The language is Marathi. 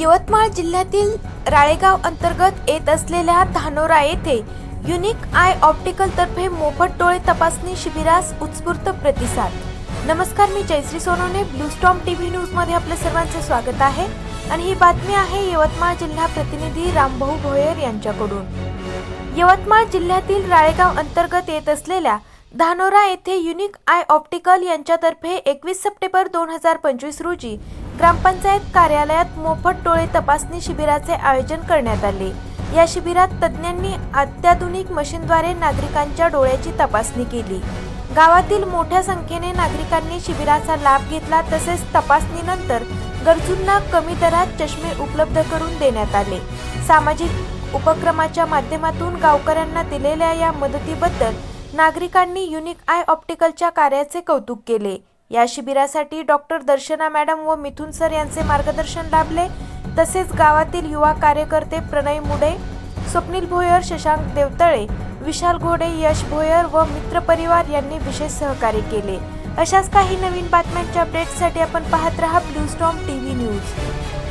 यवतमाळ जिल्ह्यातील राळेगाव अंतर्गत येत असलेल्या धानोरा येथे युनिक आय ऑप्टिकल तर्फे मोफत डोळे तपासणी शिबिरास उत्स्फूर्त प्रतिसाद. नमस्कार मी Jayashree Sonawane blue storm TV न्यूजमध्ये आपले सर्वांचे स्वागत आहे. आणि ही बातमी आहे यवतमाळ जिल्हा प्रतिनिधी रामभाऊ भोयर यांच्याकडून. यवतमाळ जिल्ह्यातील राळेगाव अंतर्गत येत असलेल्या धानोरा येथे युनिक आय ऑप्टिकल यांच्यातर्फे एकवीस सप्टेंबर दोन हजार पंचवीस रोजी ग्रामपंचायत कार्यालयात मोफत डोळे तपासणी शिबिराचे आयोजन करण्यात आले. या शिबिरात तज्ज्ञांनी अत्याधुनिक मशीनद्वारे नागरिकांच्या डोळ्याची तपासणी केली. गावातील मोठ्या संख्येने नागरिकांनी शिबिराचा लाभ घेतला तसेच तपासणीनंतर गरजूंना कमी दरात चष्मे उपलब्ध करून देण्यात आले. सामाजिक उपक्रमाच्या माध्यमातून गावकऱ्यांना दिलेल्या या मदतीबद्दल नागरिकांनी युनिक आय ऑप्टिकलच्या कार्याचे कौतुक केले. या शिबिरासाठी डॉक्टर दर्शना मॅडम व मिथुन सर यांचे मार्गदर्शन लाभले. तसेच गावातील युवा कार्यकर्ते प्रणय मुडे स्वप्नील भोयर शशांक देवतळे विशाल घोडे यश भोयर व मित्रपरिवार यांनी विशेष सहकार्य केले. अशाच काही नवीन बातम्यांच्या अपडेटसाठी आपण पाहत रहा ब्लू स्टॉम टीव्ही न्यूज